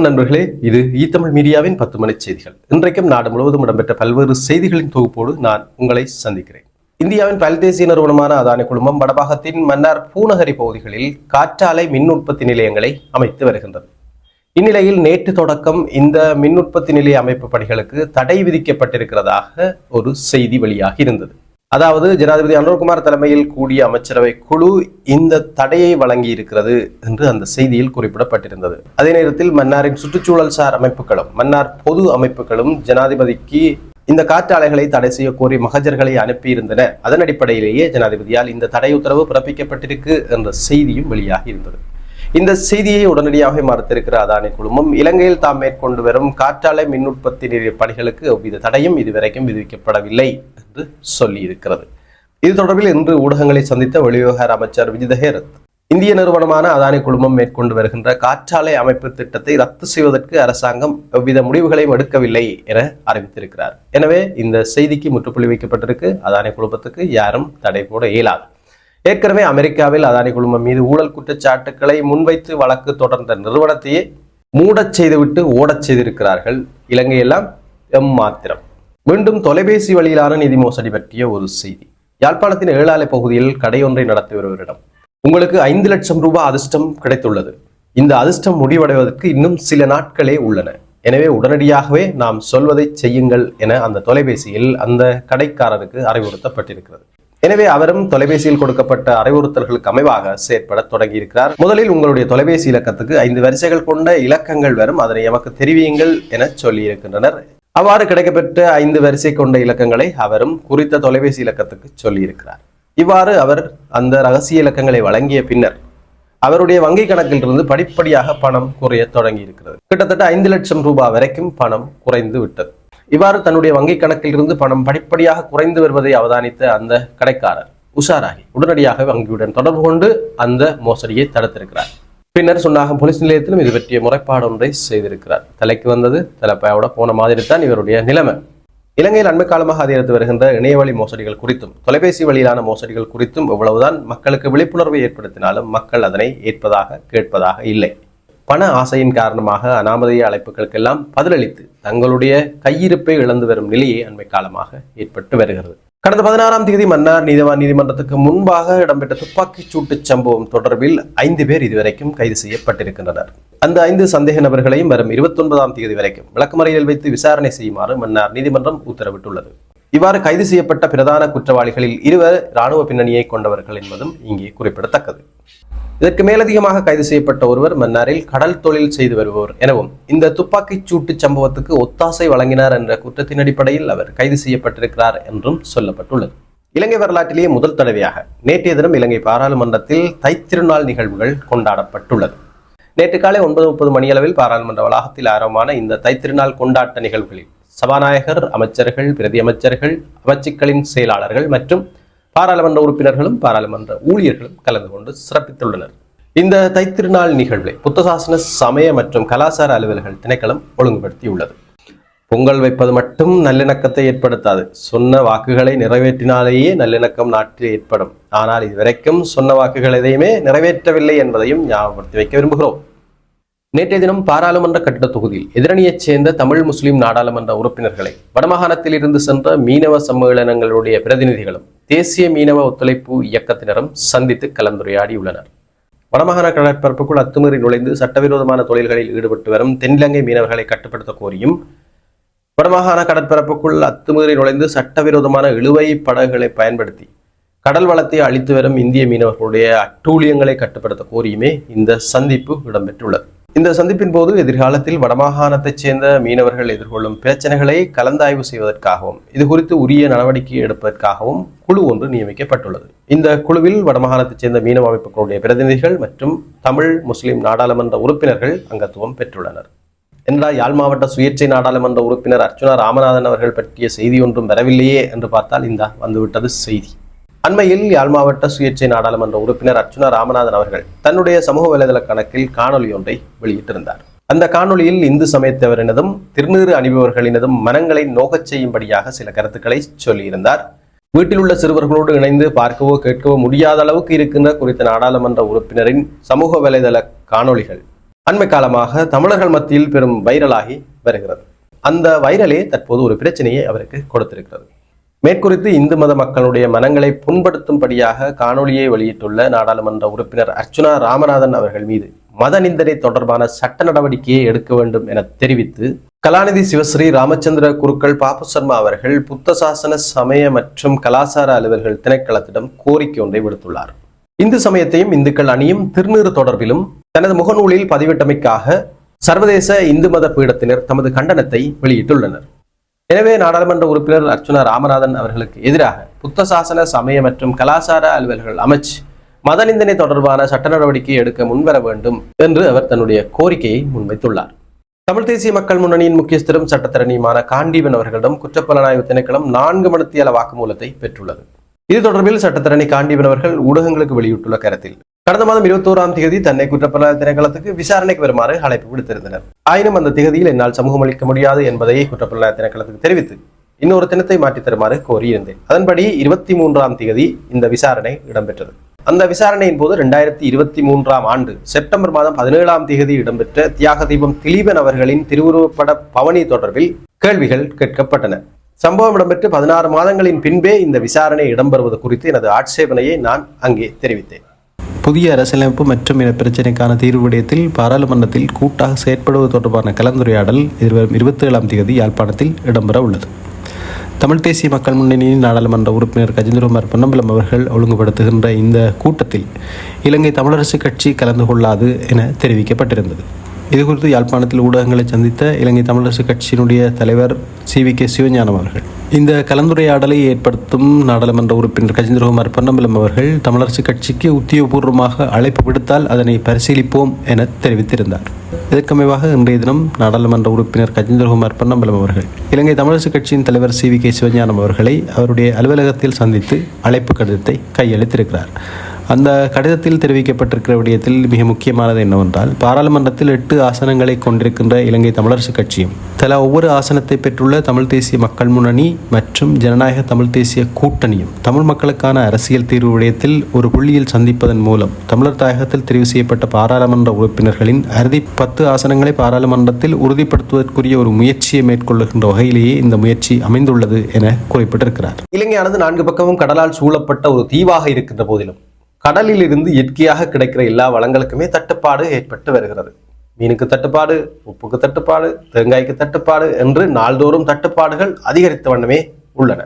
வணக்கம் நண்பர்களே. இது ஈத்தமிழ் மீடியாவின் பத்து மணி செய்திகள். இன்றைக்கும் நாடு முழுவதும் இடம்பெற்ற பல்வேறு செய்திகளின் தொகுப்போடு நான் உங்களை சந்திக்கிறேன். இந்தியாவின் பல்தேசிய நிறுவனமான அதானி குழுமம் வடபாகத்தின் மன்னார் பூநகரி பகுதிகளில் காற்றாலை மின் உற்பத்தி நிலையங்களை அமைத்து வருகின்றது. இந்நிலையில் நேற்று தொடக்கம் இந்த மின் உற்பத்தி நிலைய அமைப்பு பணிகளுக்கு தடை விதிக்கப்பட்டிருக்கிறதாக ஒரு செய்தி வெளியாகி இருந்தது. அதாவது ஜனாதிபதி அனுர்குமார் தலைமையில் கூடிய அமைச்சரவை குழு இந்த தடையை வழங்கி இருக்கிறது என்று அந்த செய்தியில் குறிப்பிடப்பட்டிருந்தது. அதே நேரத்தில் மன்னாரின் சுற்றுச்சூழல் சார் அமைப்புகளும் மன்னார் பொது அமைப்புகளும் ஜனாதிபதிக்கு இந்த காற்றாலைகளை தடை செய்ய கோரி மகஜர்களை அனுப்பியிருந்தன. அதன் அடிப்படையிலேயே ஜனாதிபதியால் இந்த தடை உத்தரவு பிறப்பிக்கப்பட்டிருக்கு என்ற செய்தியும் வெளியாகி இருந்தது. இந்த செய்தியை உடனடியாக மறுத்திருக்கிற அதானி குழுமம் இலங்கையில் தாம் மேற்கொண்டு வரும் காற்றாலை மின் உற்பத்தி பணிகளுக்கு எவ்வித தடையும் இதுவரைக்கும் விதிக்கப்படவில்லை என்று சொல்லியிருக்கிறது. இது தொடர்பில் இன்று ஊடகங்களை சந்தித்த வெளிவிவகார அமைச்சர் விஜித ஹேரத். இந்திய நிறுவனமான அதானி குழுமம் மேற்கொண்டு வருகின்ற காற்றாலை அமைப்பு திட்டத்தை ரத்து செய்வதற்கு அரசாங்கம் எவ்வித முடிவுகளையும் எடுக்கவில்லை என அறிவித்திருக்கிறார். எனவே இந்த செய்திக்கு முற்றுப்புள்ளி வைக்கப்பட்டிருக்கு. அதானி குழுமத்துக்கு யாரும் தடை போட இயலாது. ஏற்கனவே அமெரிக்காவில் அதானி குழுமம் மீது ஊழல் குற்றச்சாட்டுக்களை முன்வைத்து வழக்கு தொடர்ந்த நிறுவனத்தையே மூடச் செய்துவிட்டு ஓடச் செய்திருக்கிறார்கள். இலங்கையெல்லாம் எம் மாத்திரம். மீண்டும் தொலைபேசி வழியிலான நிதி மோசடி பற்றிய ஒரு செய்தி. யாழ்ப்பாணத்தின் ஏழாலை பகுதியில் கடையொன்றை நடத்தி வருவரிடம் உங்களுக்கு ஐந்து லட்சம் ரூபாய் அதிர்ஷ்டம் கிடைத்துள்ளது. இந்த அதிர்ஷ்டம் முடிவடைவதற்கு இன்னும் சில நாட்களே உள்ளன. எனவே உடனடியாகவே நாம் சொல்வதை செய்யுங்கள் என அந்த தொலைபேசியில் அந்த கடைக்காரருக்கு அறிவுறுத்தப்பட்டிருக்கிறது. எனவே அவரும் தொலைபேசியில் கொடுக்கப்பட்ட அறிவுறுத்தல்களுக்கு அமைவாக செயற்பட தொடங்கியிருக்கிறார். முதலில் உங்களுடைய தொலைபேசி இலக்கத்துக்கு ஐந்து வரிசைகள் கொண்ட இலக்கங்கள் வரும். அதனை எமக்கு தெரிவியுங்கள் என சொல்லியிருக்கின்றனர். அவ்வாறு கிடைக்கப்பெற்ற ஐந்து வரிசை கொண்ட இலக்கங்களை அவரும் குறித்த தொலைபேசி இலக்கத்துக்கு சொல்லியிருக்கிறார். இவ்வாறு அவர் அந்த ரகசிய இலக்கங்களை வழங்கிய பின்னர் அவருடைய வங்கி கணக்கில் இருந்து படிப்படியாக பணம் குறைய தொடங்கி இருக்கிறது கிட்டத்தட்ட ஐந்து லட்சம் ரூபாய் வரைக்கும் பணம் குறைந்து விட்டது. இவ்வாறு தன்னுடைய வங்கி கணக்கில் இருந்து பணம் படிப்படியாக குறைந்து வருவதை அவதானித்த அந்த கடைக்காரர் உஷாராகி உடனடியாக வங்கியுடன் தொடர்பு கொண்டு அந்த மோசடியை தடுத்திருக்கிறார். பின்னர் சொன்னாக போலீஸ் நிலையத்திலும் இது பற்றிய முறைப்பாடு ஒன்றை செய்திருக்கிறார். தலைக்கு வந்தது தலைப்பாயோட போன மாதிரி தான் இவருடைய நிலைமை. இலங்கையில் அண்மை காலமாக அதிகரித்து வருகின்ற இணையவழி மோசடிகள் குறித்தும் தொலைபேசி வழியிலான மோசடிகள் குறித்தும் எவ்வளவுதான் மக்களுக்கு விழிப்புணர்வை ஏற்படுத்தினாலும் மக்கள் அதனை ஏற்பதாக கேட்பதாக இல்லை. பண ஆசையின் காரணமாக அனாமதேய அழைப்புகளுக்கெல்லாம் பதிலளித்து தங்களுடைய கையிருப்பை இழந்து வரும் நிலையே அண்மை காலமாக ஏற்பட்டு வருகிறது. கடந்த பதினாறாம் தேதி மன்னார் நீதவான் நீதிமன்றத்துக்கு முன்பாக இடம்பெற்ற துப்பாக்கிச் சூட்டு சம்பவம் தொடர்பில் ஐந்து பேர் இதுவரைக்கும் கைது செய்யப்பட்டிருக்கின்றனர். அந்த ஐந்து சந்தேக நபர்களையும் வரும் இருபத்தி ஒன்பதாம் தேதி வரைக்கும் விளக்கமறையில் வைத்து விசாரணை செய்யுமாறு மன்னார் நீதிமன்றம் உத்தரவிட்டுள்ளது. இவ்வாறு கைது செய்யப்பட்ட பிரதான குற்றவாளிகளில் இருவர் இராணுவ பின்னணியை கொண்டவர்கள் என்பதும் இங்கே குறிப்பிடத்தக்கது. இதற்கு மேலதிகமாக கைது செய்யப்பட்ட ஒருவர் மன்னாரில் கடல் தொழில் செய்து வருபவர் எனவும் இந்த துப்பாக்கிச் சூட்டு சம்பவத்துக்கு ஒத்தாசை வழங்கினார் என்ற குற்றத்தின் அடிப்படையில் அவர் கைது செய்யப்பட்டிருக்கிறார் என்றும் சொல்லப்பட்டுள்ளது. இலங்கை வரலாற்றிலேயே முதல் தடவையாக நேற்றைய தினம் இலங்கை பாராளுமன்றத்தில் தைத்திருநாள் நிகழ்வுகள் கொண்டாடப்பட்டுள்ளது. நேற்று காலை ஒன்பது முப்பது மணியளவில் பாராளுமன்ற வளாகத்தில் ஆரம்பமான இந்த தைத்திருநாள் கொண்டாட்ட நிகழ்வுகளில் சபாநாயகர் அமைச்சர்கள் பிரதி அமைச்சர்கள் அமைச்சுக்களின் செயலாளர்கள் மற்றும் பாராளுமன்ற உறுப்பினர்களும் பாராளுமன்ற ஊழியர்களும் கலந்து கொண்டு சிறப்பித்துள்ளனர். இந்த தைத்திருநாள் நிகழ்வை புத்தசாசன சமய மற்றும் கலாச்சார அலுவல்கள் திணைக்களம் ஒழுங்குபடுத்தியுள்ளது. பொங்கல் வைப்பது மட்டும் நல்லிணக்கத்தை ஏற்படுத்தாது. சொன்ன வாக்குகளை நிறைவேற்றினாலேயே நல்லிணக்கம் நாட்டில் ஏற்படும். ஆனால் இதுவரைக்கும் சொன்ன வாக்குகள் எதையுமே நிறைவேற்றவில்லை என்பதையும் ஞாபகப்படுத்தி வைக்க விரும்புகிறோம். நேற்றைய தினம் பாராளுமன்ற கட்டிட தொகுதியில் எதிரணியைச் சேர்ந்த தமிழ் முஸ்லிம் நாடாளுமன்ற உறுப்பினர்களை வடமாகாணத்தில் இருந்து சென்ற மீனவ சம்மேளனங்களுடைய பிரதிநிதிகளும் தேசிய மீனவ ஒத்துழைப்பு இயக்கத்தினரும் சந்தித்து கலந்துரையாடி உள்ளனர். வடமாகாண கடற்பரப்புக்குள் அத்துமீறி நுழைந்து சட்டவிரோதமான தொழில்களில் ஈடுபட்டு வரும் தென்னிலங்கை மீனவர்களை கட்டுப்படுத்த கோரியும் வடமாகாண கடற்பரப்புக்குள் அத்துமீறி நுழைந்து சட்டவிரோதமான இழுவை படகுகளை பயன்படுத்தி கடல் வளத்தை அழித்து வரும் இந்திய மீனவர்களுடைய அட்டூழியங்களை கட்டுப்படுத்த கோரியுமே இந்த சந்திப்பு இடம்பெற்றுள்ளது. இந்த சந்திப்பின் போது எதிர்காலத்தில் வடமாகாணத்தைச் சேர்ந்த மீனவர்கள் எதிர்கொள்ளும் பிரச்சனைகளை கலந்தாய்வு செய்வதற்காகவும் இது குறித்து உரிய நடவடிக்கை எடுப்பதற்காகவும் குழு ஒன்று நியமிக்கப்பட்டுள்ளது. இந்த குழுவில் வடமாகாணத்தைச் சேர்ந்த மீனவ அமைப்புகளுடைய பிரதிநிதிகள் மற்றும் தமிழ் முஸ்லிம் நாடாளுமன்ற உறுப்பினர்கள் அங்கத்துவம் பெற்றுள்ளனர். என்றால் யாழ் மாவட்ட சுயேட்சை நாடாளுமன்ற உறுப்பினர் அர்ச்சுனா ராமநாதன் அவர்கள் பற்றிய செய்தி ஒன்றும் வரவில்லையே என்று பார்த்தால் இந்த வந்துவிட்டது செய்தி. அண்மையில் யாழ் மாவட்ட சுயேட்சை நாடாளுமன்ற உறுப்பினர் அர்ச்சுனா ராமநாதன் அவர்கள் தன்னுடைய சமூக வலைதள கணக்கில் காணொலி ஒன்றை வெளியிட்டிருந்தார். அந்த காணொளியில் இந்து சமயத்தவரினதும் திருநீறு அணிபவர்களினதும் மனங்களை நோகச் செய்யும்படியாக சில கருத்துக்களை சொல்லியிருந்தார். வீட்டில் உள்ள சிறுவர்களோடு இணைந்து பார்க்கவோ கேட்கவோ முடியாத அளவுக்கு இருக்கின்ற குறித்த நாடாளுமன்ற உறுப்பினரின் சமூக வலைதள காணொளிகள் அண்மை காலமாக தமிழர்கள் மத்தியில் பெரும் வைரலாகி வருகிறது. அந்த வைரலே தற்போது ஒரு பிரச்சனையை அவருக்கு கொடுத்திருக்கிறது. மேற்குறித்து இந்து மத மக்களுடைய மனங்களை புண்படுத்தும்படியாக காணொளியை வெளியிட்டுள்ள நாடாளுமன்ற உறுப்பினர் அர்ச்சுனா ராமநாதன் அவர்கள் மீது மத நிந்தனை தொடர்பான சட்ட நடவடிக்கையை எடுக்க வேண்டும் என தெரிவித்து கலாநிதி சிவஸ்ரீ ராமச்சந்திர குருக்கள் பாபு சர்மா அவர்கள் புத்த சாசன சமய மற்றும் கலாசார அலுவலர்கள் திணைக்களத்திடம் கோரிக்கை ஒன்றை விடுத்துள்ளார். இந்து சமயத்தையும் இந்துக்கள் அணியும் திருநீறு தொடர்பிலும் தனது முகநூலில் பதிவிட்டமைக்காக சர்வதேச இந்து மத பீடத்தினர் தமது கண்டனத்தை வெளியிட்டுள்ளனர். எனவே நாடாளுமன்ற உறுப்பினர் அர்ச்சுனா ராமநாதன் அவர்களுக்கு எதிராக புத்த சாசன சமய மற்றும் கலாசார அலுவல்கள் அமைச்சு மத நிந்தனை தொடர்பான சட்ட நடவடிக்கை எடுக்க முன்வர வேண்டும் என்று அவர் தன்னுடைய கோரிக்கையை முன்வைத்துள்ளார். தமிழ் தேசிய மக்கள் முன்னணியின் முக்கியஸ்தரும் சட்டத்தரணியுமான காண்டீவன் அவர்களிடம் குற்றப்புலனாய்வு திணைக்களம் நான்கு மணித்தியால வாக்குமூலத்தை பெற்றுள்ளது. இது தொடர்பில் சட்டத்தரணி காண்டீவன் அவர்கள் ஊடகங்களுக்கு வெளியிட்டுள்ள கருத்தில் கடந்த மாதம் இருபத்தோராம் தேதி தன்னை குற்றப்புலனாய்வு திணைக்களத்துக்கு விசாரணைக்கு வருமாறு அழைப்பு விடுத்திருந்தனர். ஆயினும் அந்த திகதியில் என்னால் சமூகம் அளிக்க முடியாது என்பதை குற்றப்புலனாய்வு திணைக்களத்துக்கு தெரிவித்து இன்னொரு தினத்தை மாற்றித் தருமாறு கோரியிருந்தேன். அதன்படி இருபத்தி மூன்றாம் தேதி இந்த விசாரணை இடம்பெற்றது. அந்த விசாரணையின் போது இரண்டாயிரத்தி இருபத்தி மூன்றாம் ஆண்டு செப்டம்பர் மாதம் பதினேழாம் தேதி இடம்பெற்ற தியாக தீபம் திலீபன் அவர்களின் திருவுருவப்பட பவனி தொடர்பில் கேள்விகள் கேட்கப்பட்டன. சம்பவம் இடம்பெற்று பதினாறு மாதங்களின் பின்பே இந்த விசாரணை இடம்பெறுவது குறித்து எனது ஆட்சேபனையை நான் அங்கே தெரிவித்தேன். புதிய அரசியலமைப்பு மற்றும் இன பிரச்சினைக்கான தீர்வு விடயத்தில் பாராளுமன்றத்தில் கூட்டாக செயற்படுவது தொடர்பான கலந்துரையாடல் எதிர்வரும் இருபத்தி ஏழாம் தேதி யாழ்ப்பாணத்தில் இடம்பெற உள்ளது. தமிழ் தேசிய மக்கள் முன்னணியின் நாடாளுமன்ற உறுப்பினர் கஜேந்திரகுமார் பொன்னம்பலம் அவர்கள் ஒழுங்குபடுத்துகின்ற இந்த கூட்டத்தில் இலங்கை தமிழரசு கட்சி கலந்து கொள்ளாது என தெரிவிக்கப்பட்டிருந்தது. இது குறித்து யாழ்ப்பாணத்தில் ஊடகங்களை சந்தித்த இலங்கை தமிழரசு கட்சியினுடைய தலைவர் சி வி கே சிவஞானம் அவர்கள். இந்த கலந்துரையாடலை ஏற்படுத்தும் நாடாளுமன்ற உறுப்பினர் கஜேந்திரகுமார் பொன்னம்பலம் அவர்கள் தமிழரசு கட்சிக்கு உத்தியோகபூர்வமாக அழைப்பு விடுத்தால் அதனை பரிசீலிப்போம் என தெரிவித்திருந்தார். இதற்கமைவாக இன்றைய தினம் நாடாளுமன்ற உறுப்பினர் கஜேந்திரகுமார் பொன்னம்பலம் அவர்கள் இலங்கை தமிழரசு கட்சியின் தலைவர் சி வி கே சிவஞானம் அவர்களை அவருடைய அலுவலகத்தில் சந்தித்து அழைப்பு கடிதத்தை கையளித்திருக்கிறார். அந்த கடிதத்தில் தெரிவிக்கப்பட்டிருக்கிற விடயத்தில் மிக முக்கியமானது என்னவென்றால் பாராளுமன்றத்தில் எட்டு ஆசனங்களை கொண்டிருக்கின்ற இலங்கை தமிழரசு கட்சியும் தலா ஒவ்வொரு ஆசனத்தை பெற்றுள்ள தமிழ் தேசிய மக்கள் முன்னணி மற்றும் ஜனநாயக தமிழ் தேசிய கூட்டணியும் தமிழ் மக்களுக்கான அரசியல் தீர்வு விடயத்தில் ஒரு புள்ளியில் சந்திப்பதன் மூலம் தமிழர் தாயகத்தில் தெரிவு செய்யப்பட்ட பாராளுமன்ற உறுப்பினர்களின் அறுதி பத்து ஆசனங்களை பாராளுமன்றத்தில் உறுதிப்படுத்துவதற்குரிய ஒரு முயற்சியை மேற்கொள்ளுகின்ற வகையிலேயே இந்த முயற்சி அமைந்துள்ளது என குறிப்பிட்டிருக்கிறார். இலங்கையானது நான்கு பக்கமும் கடலால் சூழப்பட்ட ஒரு தீவாக இருக்கின்ற போதிலும் கடலில் இருந்து இயற்கையாக கிடைக்கிற எல்லா வளங்களுக்குமே தட்டுப்பாடு ஏற்பட்டு வருகிறது. மீனுக்கு தட்டுப்பாடு உப்புக்கு தட்டுப்பாடு தேங்காய்க்கு தட்டுப்பாடு என்று நாள்தோறும் தட்டுப்பாடுகள் அதிகரித்த வண்ணமே உள்ளன.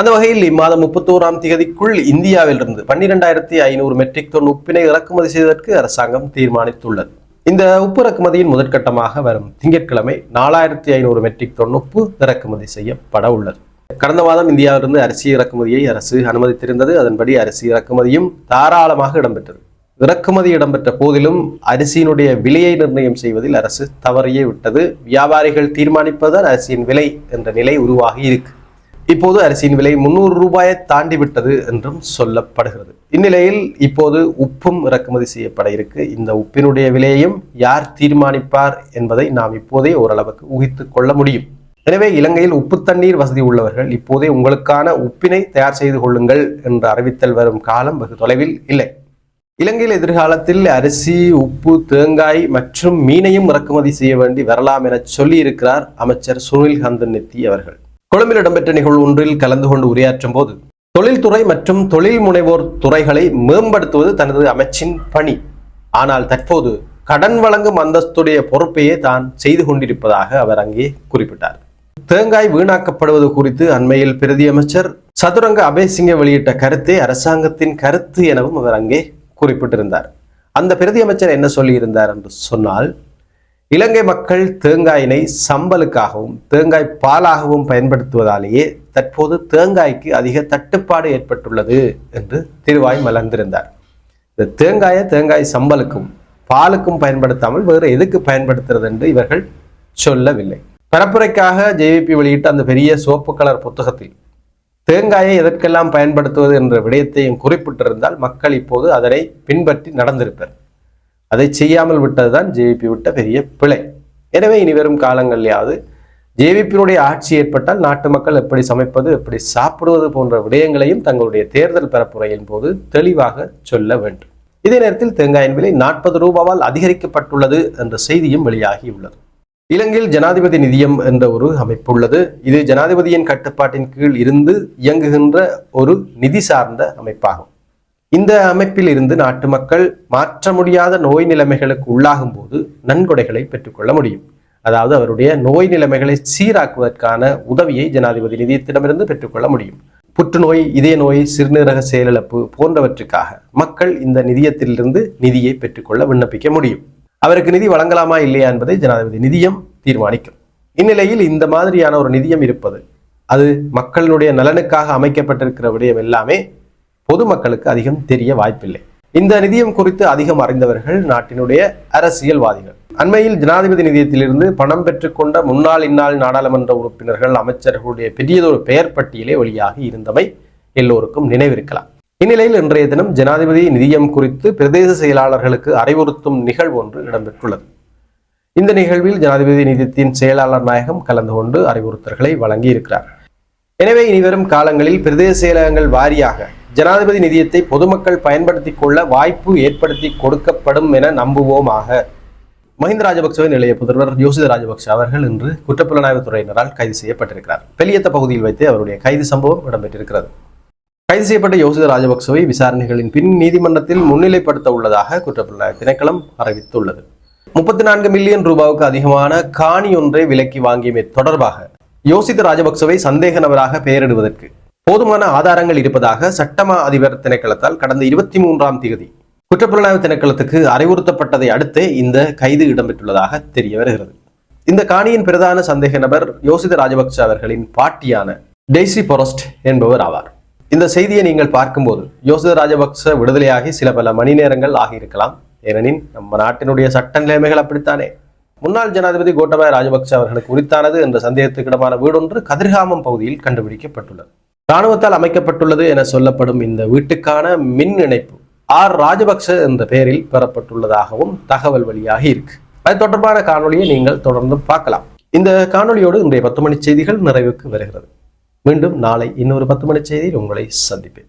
அந்த வகையில் இம்மாதம் முப்பத்தோராம் தேதிக்குள் இந்தியாவிலிருந்து பன்னிரெண்டாயிரத்தி ஐநூறு மெட்ரிக் டன் உப்பினை இறக்குமதி செய்வதற்கு அரசாங்கம் தீர்மானித்துள்ளது. இந்த உப்பு இறக்குமதியின் முதற்கட்டமாக வரும் திங்கட்கிழமை நாலாயிரத்தி ஐநூறு மெட்ரிக் டன் உப்பு இறக்குமதி செய்யப்பட உள்ளது. கடந்த மாதம் இந்தியாவிலிருந்து அரிசி இறக்குமதியை அரசு அனுமதித்திருந்தது. அதன்படி அரிசி இறக்குமதியும் தாராளமாக இடம்பெற்றது. இறக்குமதி இடம்பெற்ற போதிலும் அரிசியினுடைய விலையை நிர்ணயம் செய்வதில் அரசு தவறியே விட்டது. வியாபாரிகள் தீர்மானிப்பதுதான் அரிசியின் விலை என்ற நிலை உருவாகி இருக்கு. இப்போது அரிசியின் விலை முன்னூறு ரூபாயை தாண்டி விட்டது என்றும் சொல்லப்படுகிறது. இந்நிலையில் இப்போது உப்பும் இறக்குமதி செய்யப்பட இருக்கு. இந்த உப்பினுடைய விலையையும் யார் தீர்மானிப்பார் என்பதை நாம் இப்போதே ஓரளவுக்கு ஊகித்து கொள்ள முடியும். எனவே இலங்கையில் உப்பு தண்ணீர் வசதி உள்ளவர்கள் இப்போதே உங்களுக்கான உப்பினை தயார் செய்து கொள்ளுங்கள் என்று அறிவித்தல் வரும் காலம் வெகு தொலைவில் இல்லை. இலங்கையில் எதிர்காலத்தில் அரிசி உப்பு தேங்காய் மற்றும் மீனையும் இறக்குமதி செய்ய வேண்டி வரலாம் என சொல்லி இருக்கிறார் அமைச்சர் சுனில் கந்தன் நெத்தி அவர்கள். கொழும்பில் இடம்பெற்ற நிகழ்வு ஒன்றில் கலந்து கொண்டு உரையாற்றும் போது தொழில்துறை மற்றும் தொழில் முனைவோர் துறைகளை மேம்படுத்துவது தனது அமைச்சின் பணி. ஆனால் தற்போது கடன் வழங்கும் அந்தஸ்துடைய பொறுப்பையே தான் செய்து கொண்டிருப்பதாக அவர் அங்கே குறிப்பிட்டார். தேங்காய் வீணாக்கப்படுவது குறித்து அண்மையில் பிரதியமைச்சர் சதுரங்க அபேசிங்க வெளியிட்ட கருத்தே அரசாங்கத்தின் கருத்து எனவும் அவர் அங்கே குறிப்பிட்டிருந்தார். அந்த பிரதியமைச்சர் என்ன சொல்லியிருந்தார் என்று சொன்னால் இலங்கை மக்கள் தேங்காயினை சம்பலுக்காகவும் தேங்காய் பாலாகவும் பயன்படுத்துவதாலேயே தற்போது தேங்காய்க்கு அதிக தட்டுப்பாடு ஏற்பட்டுள்ளது என்று திருவாய் மலர்ந்திருந்தார். இந்த தேங்காயை தேங்காய் சம்பலுக்கும் பாலுக்கும் பயன்படுத்தாமல் வேறு எதுக்கு பயன்படுத்துறது என்று இவர்கள் சொல்லவில்லை. பரப்புரைக்காக ஜேவிபி வெளியிட்ட அந்த பெரிய சோப்பு கலர் புத்தகத்தில் தேங்காயை எதற்கெல்லாம் பயன்படுத்துவது என்ற விடயத்தையும் குறிப்பிட்டிருந்தால் மக்கள் இப்போது அதனை பின்பற்றி நடந்திருப்பர். அதை செய்யாமல் விட்டதுதான் ஜேவிபி விட்ட பெரிய பிழை. எனவே இனி வரும் காலங்களிலாவது ஜேவிபியினுடைய ஆட்சி ஏற்பட்டால் நாட்டு மக்கள் எப்படி சமைப்பது எப்படி சாப்பிடுவது போன்ற விடயங்களையும் தங்களுடைய தேர்தல் பரப்புரையின் போது தெளிவாக சொல்ல வேண்டும். இதே நேரத்தில் தேங்காயின் விலை நாற்பது ரூபாவால் அதிகரிக்கப்பட்டுள்ளது என்ற செய்தியும் வெளியாகியுள்ளது. இலங்கையில் ஜனாதிபதி நிதியம் என்ற ஒரு அமைப்பு உள்ளது. இது ஜனாதிபதியின் கட்டுப்பாட்டின் கீழ் இருந்து இயங்குகின்ற ஒரு நிதி சார்ந்த அமைப்பாகும். இந்த அமைப்பில் இருந்து நாட்டு மக்கள் மாற்ற முடியாத நோய் நிலைமைகளுக்கு உள்ளாகும் போது நன்கொடைகளை பெற்றுக்கொள்ள முடியும். அதாவது அவருடைய நோய் நிலைமைகளை சீராக்குவதற்கான உதவியை ஜனாதிபதி நிதியத்திடமிருந்து பெற்றுக்கொள்ள முடியும். புற்றுநோய் இதய நோய் சிறுநீரக செயலிழப்பு போன்றவற்றுக்காக மக்கள் இந்த நிதியத்திலிருந்து நிதியை பெற்றுக்கொள்ள விண்ணப்பிக்க முடியும். அவருக்கு நிதி வழங்கலாமா இல்லையா என்பதை ஜனாதிபதி நிதியம் தீர்மானிக்கும். இந்நிலையில் இந்த மாதிரியான ஒரு நிதியம் இருப்பது அது மக்களுடைய நலனுக்காக அமைக்கப்பட்டிருக்கிற விடயம் எல்லாமே பொதுமக்களுக்கு அதிகம் தெரிய வாய்ப்பில்லை. இந்த நிதியம் குறித்து அதிகம் அறிந்தவர்கள் நாட்டினுடைய அரசியல்வாதிகள். அண்மையில் ஜனாதிபதி நிதியத்திலிருந்து பணம் பெற்றுக்கொண்ட முன்னாள் இந்நாள் நாடாளுமன்ற உறுப்பினர்கள் அமைச்சர்களுடைய பெரியதொரு பெயர் பட்டியலே வெளியாகி இருந்தமை எல்லோருக்கும் நினைவிருக்கலாம். இந்நிலையில் இன்றைய தினம் ஜனாதிபதி நிதியம் குறித்து பிரதேச செயலாளர்களுக்கு அறிவுறுத்தும் நிகழ்வு ஒன்று இடம்பெற்றுள்ளது. இந்த நிகழ்வில் ஜனாதிபதி நிதியத்தின் செயலாளர் நாயகம் கலந்து கொண்டு அறிவுறுத்தல்களை வழங்கி இருக்கிறார் எனவே இனிவரும் காலங்களில் பிரதேச செயலகங்கள் வாரியாக ஜனாதிபதி நிதியத்தை பொதுமக்கள் பயன்படுத்திக் கொள்ள வாய்ப்பு ஏற்படுத்தி கொடுக்கப்படும் என நம்புவோமாக. மஹிந்த ராஜபக்சவின் இளைய புதல்வர் யோசித ராஜபக்ச அவர்கள் இன்று குற்றப்புலனாய்வு துறையினரால் கைது செய்யப்பட்டிருக்கிறார். பெலியத்த பகுதியில் வைத்து அவருடைய கைது சம்பவம் இடம்பெற்றிருக்கிறது. கைது செய்யப்பட்ட யோசித ராஜபக்சவை விசாரணைகளின் பின் நீதிமன்றத்தில் முன்னிலைப்படுத்த உள்ளதாக குற்றப்புலனாய்வு திணைக்களம் அறிவித்துள்ளது. முப்பத்தி நான்கு மில்லியன் ரூபாவுக்கு அதிகமான காணி ஒன்றை விலக்கி வாங்கியமை தொடர்பாக யோசித்த ராஜபக்சவை சந்தேக நபராக பெயரிடுவதற்கு போதுமான ஆதாரங்கள் இருப்பதாக சட்டமா அதிபர் திணைக்களத்தால் கடந்த இருபத்தி மூன்றாம் தேதி குற்றப்புலனாய்வு திணைக்களத்துக்கு அறிவுறுத்தப்பட்டதை அடுத்தே இந்த கைது இடம்பெற்றுள்ளதாக தெரிய வருகிறது. இந்த காணியின் பிரதான சந்தேக நபர் யோசித ராஜபக்ச அவர்களின் பாட்டியான டெய்சி பொரஸ்ட் என்பவர் ஆவார். இந்த செய்தியை நீங்கள் பார்க்கும்போது யோசித ராஜபக்ச விடுதலையாகி சில பல மணி நேரங்கள் ஆகியிருக்கலாம். ஏனெனில் நம்ம நாட்டினுடைய சட்ட நிலைமைகள் அப்படித்தானே? முன்னாள் ஜனாதிபதி கோட்டபாய ராஜபக்ச அவர்களுக்கு உரித்தானது என்ற சந்தேகத்துக்கிடமான வீடொன்று கதிர்காமம் பகுதியில் கண்டுபிடிக்கப்பட்டுள்ளது. இராணுவத்தால் அமைக்கப்பட்டுள்ளது என சொல்லப்படும் இந்த வீட்டுக்கான மின் இணைப்பு ஆர் ராஜபக்ச என்ற பெயரில் பெறப்பட்டுள்ளதாகவும் தகவல் வெளியாகி இருக்கு. அது தொடர்பான காணொளியை நீங்கள் தொடர்ந்து பார்க்கலாம். இந்த காணொலியோடு இன்றைய பத்து மணி செய்திகள் நிறைவுக்கு வருகிறது. மீண்டும் நாளை இன்னொரு பத்து மணி செய்தியில் உங்களை சந்திப்பேன்.